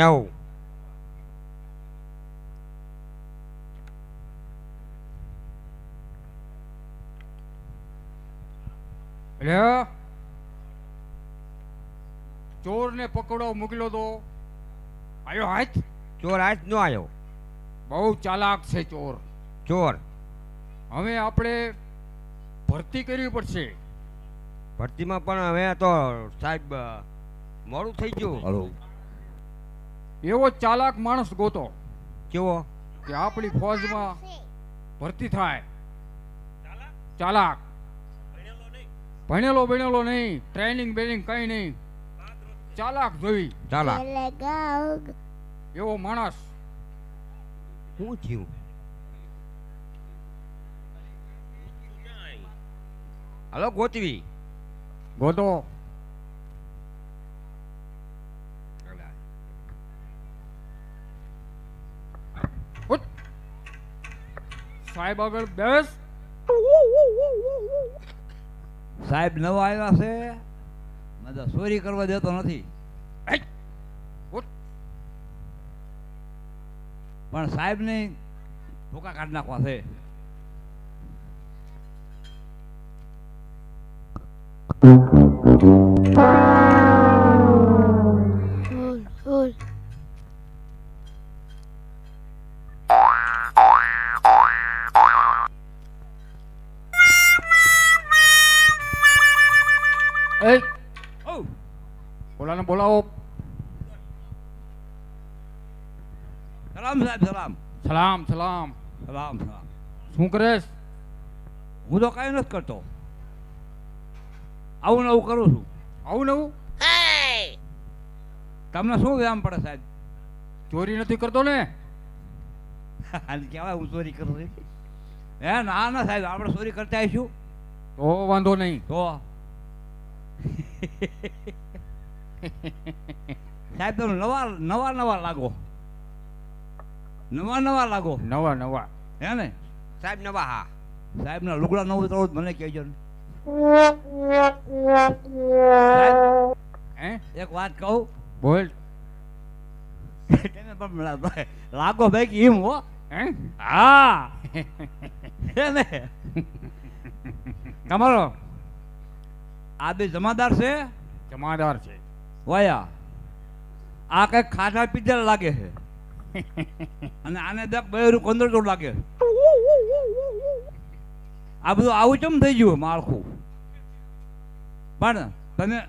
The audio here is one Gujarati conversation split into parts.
આવું ચોર ચોરને પકડો મોકલ્યો તો. આયો હાથ? ચોર આજ નો આવ્યો બહુ ચાલાક છે ચોર. ચોર. હવે આપણે ભરતી કરવી પડશે. ભરતીમાં પણ હવે તો સાહેબ મોડું થઈ ગયું. હલો. એવો ચાલાક માણસ ગોતો કેવો? કે આપણી ફોજમાં ભરતી થાય. ચાલાક? ભણેલો ભણેલો નહીં. ટ્રેનિંગ બેનિંગ કઈ નહીં. ચાલાક જોઈ. ચાલાક. એવો માણસ. શું થયું હલો ગોતવી. ગોતો. સાહેબ આગળ બેસ. સાહેબ નવા આવ્યા છે. મને તો ચોરી કરવા દેતો નથી. પણ સાહેબ ને ધોકા કાઢી નાખવા છે. Hold, સલામ સાહેબ સલામ સલામ સલામ સલામ સલામ શું કરેશ હું તો કાંઈ નથી કરતો આવું નવું કરું છું આવું નવું તમને શું વ્યાયામ પડે સાહેબ ચોરી નથી કરતો ને કહેવાય હું ચોરી કરું છું હે ના ના સાહેબ આપણે ચોરી કરતા આવીશું તો વાંધો નહીં તો સાહેબ તમે નવા નવા નવા લાગો નવા નવા લાગો. નવા નવા. હે ને? સાહેબ નવા હા. સાહેબના લુગડા નવું તો મને કહેજો ને. હે? એક વાત કહું? બોલ. તમે પણ લાગો ભાઈ કે એમ હો. હે? હા. હે ને? તમારો? આ બે જમાદાર છે? જમાદાર છે. વાયા. આ કઈ ખાધા પીધા લાગે છે. અને આને બહેરું કોંદર તો લાગે. આ બધું આવું ચમ થઈ ગયું માળખું? પણ તમે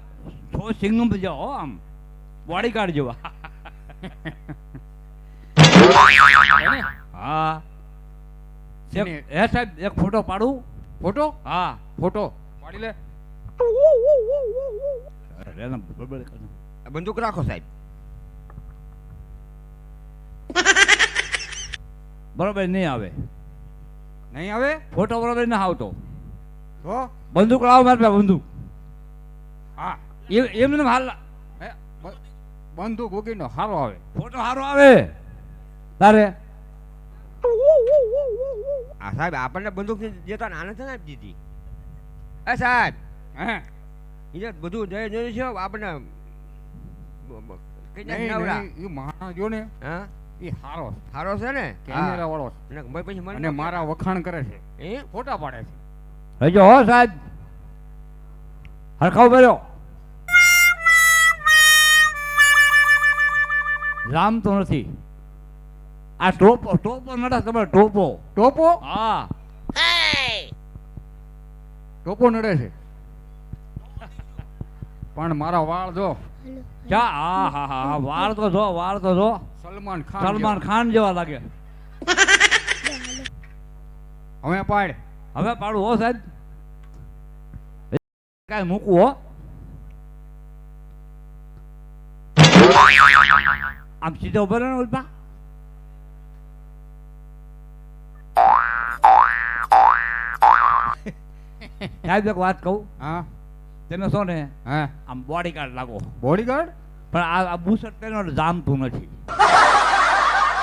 છો સિંગમ જાઓ હો આમ. બોડી કાર્ડ જેવા. હે? હા. સાહેબ એક ફોટો પાડું? ફોટો? હા. ફોટો. પાડી લે. બંદૂક રાખો સાહેબ. બરાબર નહીં આવે. નહીં આવે? ફોટો બરોબર ના આવતો. તો? બંદૂક લાવો મારે બંદૂક. હા. એમ એમને હાલ બંદૂક વગીનો હારો આવે. ફોટો સારો આવે. તારે? આ સાહેબ આપણને બંદૂક દેતા આનંદ ને આપી દીધી. એ સાહેબ હે? એ બધું જય જોયું છે આપણને કઈ ઈ જો ને. હા? એ હારો હારો સારો છે ને? કેમેરા વાળો. અને ભાઈ પછી મને મારા વખાણ કરે છે. એ ફોટા પાડે છે. હજો હો સાહેબ. હરખાવ કર્યો રામ તો નથી. આ ટોપો ટોપો નડા તમે ટોપો. ટોપો? હા. ટોપો નડે છે. પણ મારા વાળ જો. ચા હા હા હા વાળ તો જો વાળ તો જો. સલમાન ખાન સલમાન ખાન જેવા લાગે. હવે પાડ. હવે પાડું હો સાહેબ. કાંઈ મૂકવું હો. આમ સીધો ઊભો ને ઉલ્પા સાહેબ એક વાત કહું. હા. તમે શું ને હા. આમ બોડી ગાર્ડ લાગો. બોડીગાર્ડ પણ આ આ બુશર્ટ તેનો જામતું નથી.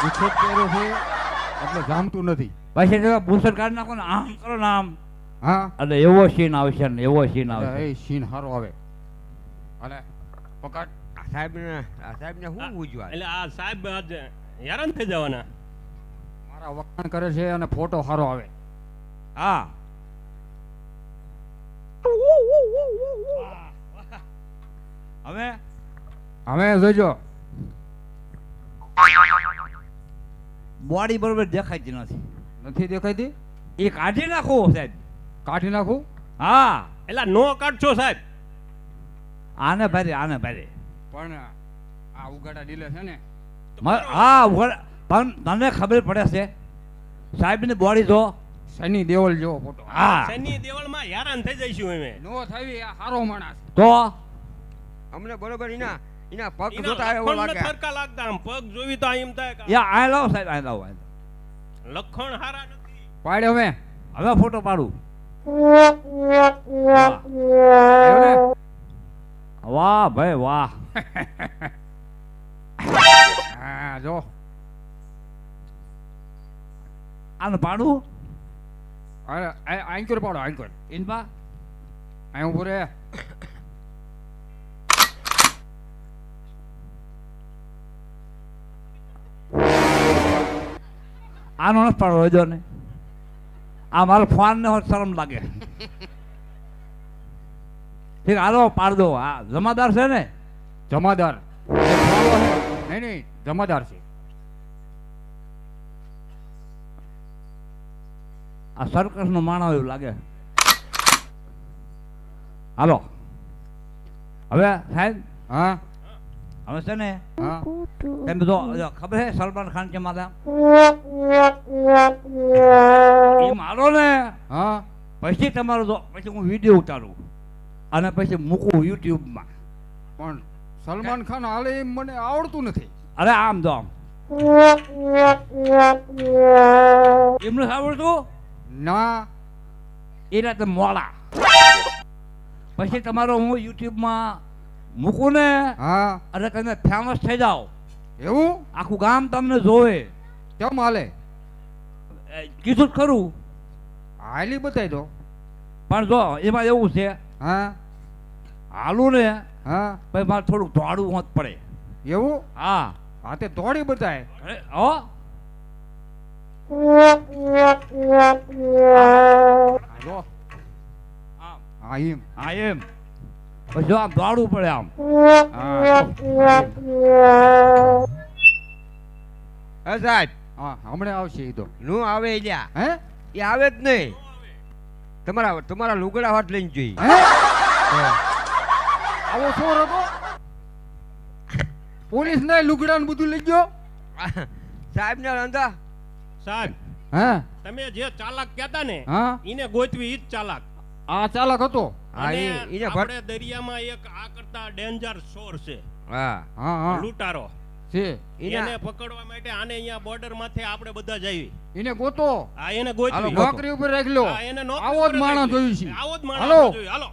ઉછેદ પહેર્યો છે એટલે જામતું નથી. પછી તમે બુશર્ટ કાઢી નાખો ને આમ કરો ને આમ. હા? એટલે એવો સીન આવશે ને એવો સીન આવશે એ સીન હારો આવે. અલે પકડ. આ સાહેબને આ સાહેબને શું પૂછવા એટલે આ સાહેબ આજે હેરાન થઈ જવાના. મારા વખાણ કરે છે અને ફોટો સારો આવે. હા. હવે? હવે જોજો. બોડી બરોબર દેખાતી નથી. નથી દેખાતી? એ કાઢી નાખો સાહેબ. કાઢી નાખું? હા. એટલે નો કાઢશો સાહેબ. આને ભારે આને ભારે. પણ આ ઉગાડા ડીલે છે ને. હા ઉઘાડા પણ તને ખબર પડે છે સાહેબની બોડી જો. સની દેવલ જો ફોટો. હા. શનિ દેવળમાં હેરાન થઈ જઈશું અમે. નો થાવી આ સારો માણસ. તો? અમને બરોબર એના એના પગ જોતા એવો લાગે. થરકા લાગતા આમ પગ જોવી તો આમ થાય કે? યા આ લાવ સાહેબ આ લાવ આ લખણ હારા નથી. પાડ હવે. હવે ફોટો પાડું. વાહ. ભાઈ વાહ. હા જો. આને પાડું? આંકર પાડો આંકર. ઇનબા અહીં ઊભો રે. આનો નથી પાડવો જો ને આ મારો ફોન ને શરમ લાગે. ઠીક હાલો પાડ દો આ જમાદાર છે ને? જમાદાર. નહીં નહીં જમાદાર છે. આ સરકસ નો માણસ એવું લાગે. હાલો. હવે સાહેબ હા? હવે છે ને તમે જો ખબર છે સલમાન ખાન છે મારા? એ મારો ને. હા. પછી તમારો તો પછી હું વીડિયો ઉતારું અને પછી મૂકું યુટ્યુબમાં. પણ સલમાન ખાન હાલે એમ મને આવડતું નથી. અરે આમ જો આમ. એમને આવડતું? ના. એ રાતે મોડા. પછી તમારો હું યુટ્યુબમાં મૂકું ને હા. અરે તમે ફેમસ થઈ જાઓ. એવું? આખું ગામ તમને જોવે. કેમ હાલે? કીધું જ ખરું. હાલી બતાવી દો. પણ જો એમાં એવું છે. હા. હાલું ને હા. ભાઈ મારે થોડુંક દોડવું હોત પડે. એવું? હા. હા તે દોડી બતાય હો. હા એમ. હા એમ. જો આમ દોડવું પડે આમ. હા. સાહેબ. હા હમણાં આવશે એ તો. નું આવે લ્યા. હે? એ આવે જ નહીં. તમારા તમારા લુગડા હાથ લઈને જોઈ. આવો શું હતો પોલીસ ના લુગડા ને બધું લઈ ગયો? સાહેબ ને અંદા સાહેબ હા? તમે જે ચાલાક કહેતા ને હા? ઈને ગોતવી ઈ જ ચાલાક. આ ચાલક હતો. હા આપણે દરિયામાં એક આ કરતા ડેન્જર સોર છે. હા હા હા. લૂંટારો. છે. એને પકડવા માટે આને અહીંયા બોર્ડર માથે આપણે બધા જઈએ. એને ગોતો. આ એને ગોતો. નોકરી ઉપર રાખ્યો. લો આવો જ માણસ જોયું છે. આવો જ માણસ જોયું. હાલો.